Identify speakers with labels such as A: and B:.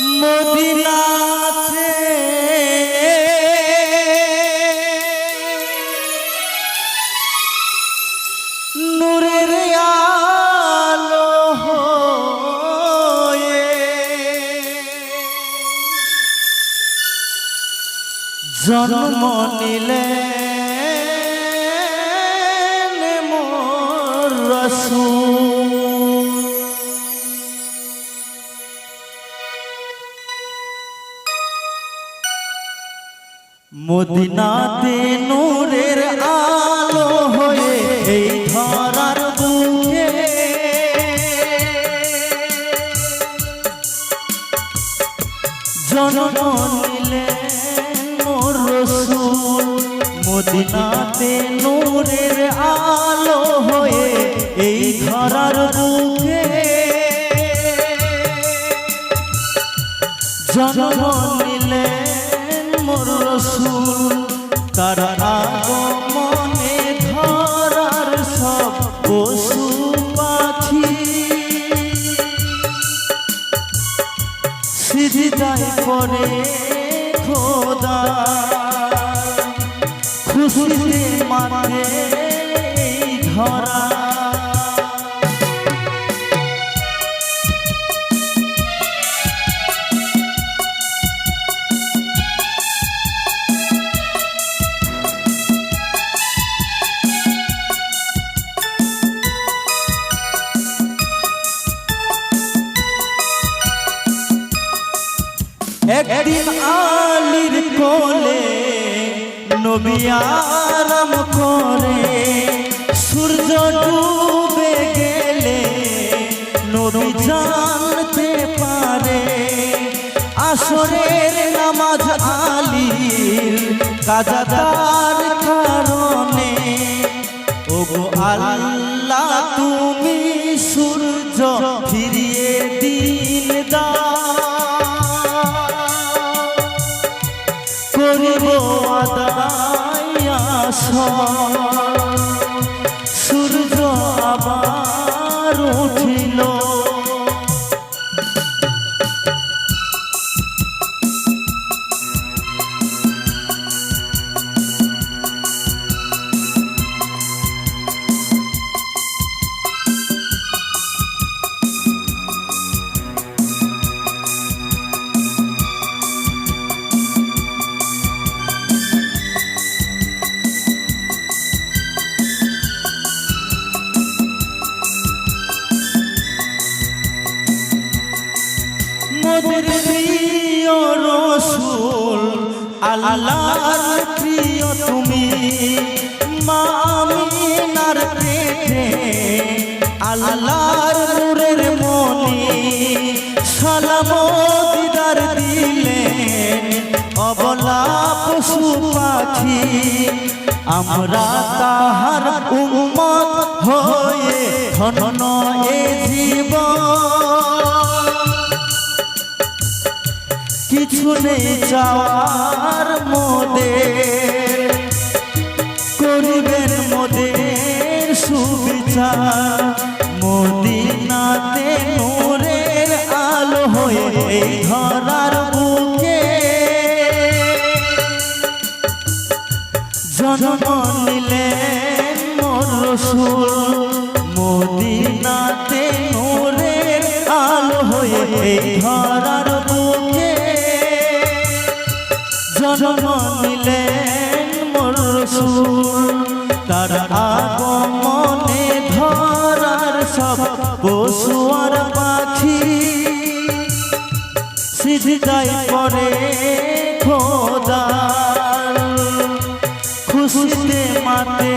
A: মদিনাতে। নূরের আলো হয়ে জন্ম নিলে। মদিনাতে নূরের আলো হয়ে এই ধরার বুকে। জন্ম নিলে মোর রসূল, মদিনাতে নূরের আলো হয়ে এই ধরার বুকে। জন্ম রসুল তার আগমনে ধরার সব পশু পাখি। সিজিদায় পরে খোদা। খুশি মানে ধরা একদিন আলির কোলে, নবী আরাম করে, সূর্য ডুবে গেলে নবী জানতে পারে, আসরের নামাজ আলির কাজা তার সূর্য আল্লাহর প্রিয় তুমি। মামিনার পেটে আল্লাহর নূরের মনি। সালাম দিদার অবলা পশু পাখি। আমরা তাহার উম্মত হয়ে ধন্য কিছু নেই চাওয়ার মোদের করিবেন মোদের সুবিচার মদিনাতে নূরের আলো হয়ে এই ধরার বুকে। জন্ম নিলেন জন্ম নিলেন মোর তার আগমনে ধরার সব পশু আর পাখি। সিজদাই পরে খোদা খুশিতে মাতে